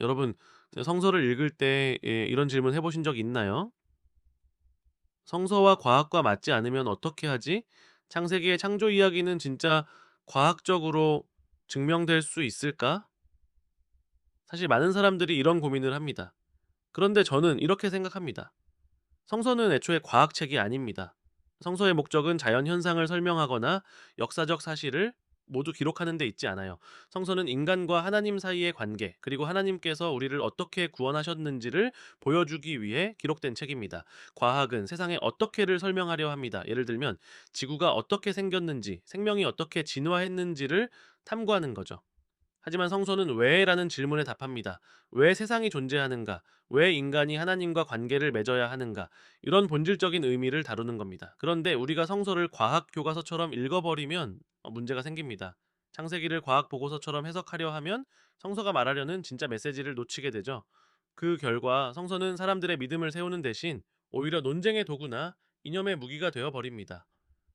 여러분 성서를 읽을 때예 이런 질문 해 보신 적 있나요? '성서와 과학과 맞지 않으면 어떻게 하지? 창세기의 창조 이야기는 진짜 과학적으로 증명될 수 있을까?' 사실 많은 사람들이 이런 고민을 합니다. 그런데 저는 이렇게 생각합니다. 성서는 애초에 과학책이 아닙니다. 성서의 목적은 자연 현상을 설명하거나 역사적 사실을 모두 기록하는 데 있지 않아요. 성서는 인간과 하나님 사이의 관계, 그리고 하나님께서 우리를 어떻게 구원하셨는지를 보여주기 위해 기록된 책입니다. 과학은 세상의 어떻게를 설명하려 합니다. 예를 들면 지구가 어떻게 생겼는지, 생명이 어떻게 진화했는지를 탐구하는 거죠. 하지만 성서는 왜 라는 질문에 답합니다. 왜 세상이 존재하는가? 왜 인간이 하나님과 관계를 맺어야 하는가? 이런 본질적인 의미를 다루는 겁니다. 그런데 우리가 성서를 과학 교과서처럼 읽어버리면 어, 문제가 생깁니다. 창세기를 과학 보고서처럼 해석하려 하면 성서가 말하려는 진짜 메시지를 놓치게 되죠. 그 결과 성서는 사람들의 믿음을 세우는 대신 오히려 논쟁의 도구나 이념의 무기가 되어 버립니다.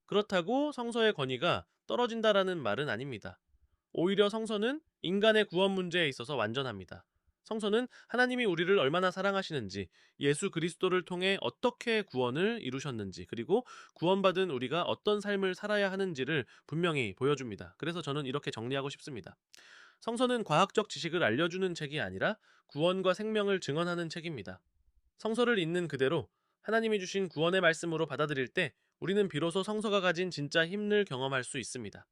그렇다고 성서의 권위가 떨어진다라는 말은 아닙니다. 오히려 성서는 인간의 구원 문제에 있어서 완전합니다. 성서는 하나님이 우리를 얼마나 사랑하시는지, 예수 그리스도를 통해 어떻게 구원을 이루셨는지, 그리고 구원받은 우리가 어떤 삶을 살아야 하는지를 분명히 보여줍니다. 그래서 저는 이렇게 정리하고 싶습니다. 성서는 과학적 지식을 알려주는 책이 아니라 구원과 생명을 증언하는 책입니다. 성서를 읽는 그대로 하나님이 주신 구원의 말씀으로 받아들일 때 우리는 비로소 성서가 가진 진짜 힘을 경험할 수 있습니다.